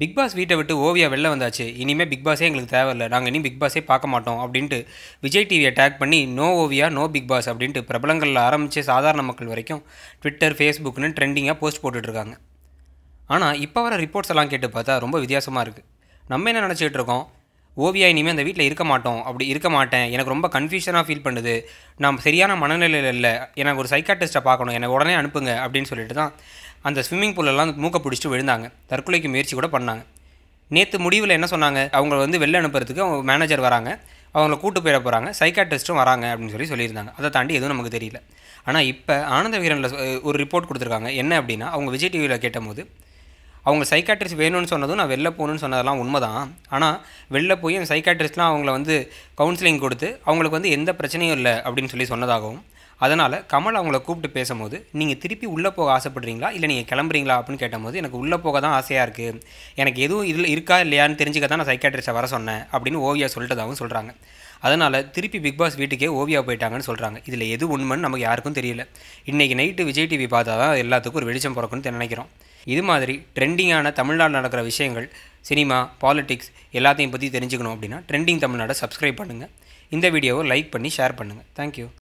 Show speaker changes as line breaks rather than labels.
Big pass வீட்டை விட்டு ஓவியா வெளில வந்தாச்சு. இனிமேல் பிக் பாஸே எங்களுக்கு தேவையில்லை. நாங்கள் இனி பிக் பாஸே பார்க்க மாட்டோம் அப்படின்ட்டு விஜய் டிவியை டேக் பண்ணி no Oviya no Bigg Boss அப்படின்ட்டு பிரபலங்களில் ஆரம்பித்து சாதாரண மக்கள் வரைக்கும் ட்விட்டர் ஃபேஸ்புக்னு ட்ரெண்டிங்காக போஸ்ட் போட்டுட்ருக்காங்க. ஆனால் இப்போ வர ரிப்போர்ட்ஸ் எல்லாம் கேட்டு பார்த்தா ரொம்ப வித்தியாசமாக இருக்குது நம்ம என்ன நினச்சிக்கிட்டு இருக்கோம்? ஓவியா இனிமேல் அந்த வீட்டில் இருக்க மாட்டோம். அப்படி இருக்க மாட்டேன். எனக்கு ரொம்ப கன்ஃபியூஷனாக ஃபீல் பண்ணுது. நான் சரியான மனநிலையில் இல்லை. எனக்கு ஒரு சைக்காட்டிஸ்ட்டை பார்க்கணும். எனக்கு உடனே அனுப்புங்க அப்படின்னு சொல்லிட்டு தான் அந்த ஸ்விம்மிங் பூலெல்லாம் மூக்க பிடிச்சிட்டு விழுந்தாங்க. தற்கொலைக்கு முயற்சி கூட பண்ணாங்க. நேற்று முடிவில் என்ன சொன்னாங்க? அவங்க வந்து வெளில அனுப்புறதுக்கு அவங்க மேனேஜர் வராங்க. அவங்கள கூட்டு போயிட போகிறாங்க சைக்காட்ரிஸ்ட்டும் வராங்க அப்படின்னு சொல்லி சொல்லியிருந்தாங்க. அதை தாண்டி எதுவும் நமக்கு தெரியல. ஆனால் இப்போ ஆனந்த வீரனில் ஒரு ரிப்போர்ட் கொடுத்துருக்காங்க. என்ன அப்படின்னா அவங்க விஜய் டிவியில் கேட்டபோது அவங்க சைக்காட்ரிஸ்ட் வேணும்னு சொன்னதும் நான் வெளில போகணுன்னு சொன்னதெல்லாம் உண்மை தான் ஆனால் வெளில போய் அந்த சைக்காட்ரிஸ்ட்லாம் அவங்கள வந்து கவுன்சிலிங் கொடுத்து அவங்களுக்கு வந்து எந்த பிரச்சனையும் இல்லை அப்படின்னு சொல்லி சொன்னதாகவும் அதனால் கமல் அவங்கள கூப்பிட்டு பேசும்போது நீங்கள் திருப்பி உள்ளே போக ஆசைப்படுறீங்களா? இல்லை நீங்கள் கிளம்புறீங்களா? அப்படின்னு கேட்டபோது எனக்கு உள்ளே போக தான் ஆசையாக இருக்குது எனக்கு எதுவும் இதில் இருக்கா இல்லையான்னு தெரிஞ்சுக்க தான் நான் சைக்காட்ரிஸ்ட்டை வர சொன்னேன். அப்படின்னு ஓவியா சொல்லிட்டதாகவும் சொல்கிறாங்க அதனால் திருப்பி பிக் பாஸ் வீட்டுக்கே ஓவியா போயிட்டாங்கன்னு சொல்கிறாங்க இதில் எது உண்மைன்னு நமக்கு யாருக்கும் தெரியல. இன்றைக்கி நைட்டு விஜய் டிவி பார்த்தா தான் எல்லாத்துக்கும் ஒரு வெளிச்சம் பிறக்குன்னு நினைக்கிறோம். இது மாதிரி ட்ரெண்டிங்கான தமிழ்நாடு நடக்கிற விஷயங்கள் சினிமா பாலிடிக்ஸ் எல்லாத்தையும் பற்றி தெரிஞ்சுக்கணும் அப்படின்னா ட்ரெண்டிங் தமிழ்நாடை சப்ஸ்கிரைப் பண்ணுங்கள் இந்த வீடியோவை லைக் பண்ணி ஷேர் பண்ணுங்கள் தேங்க்யூ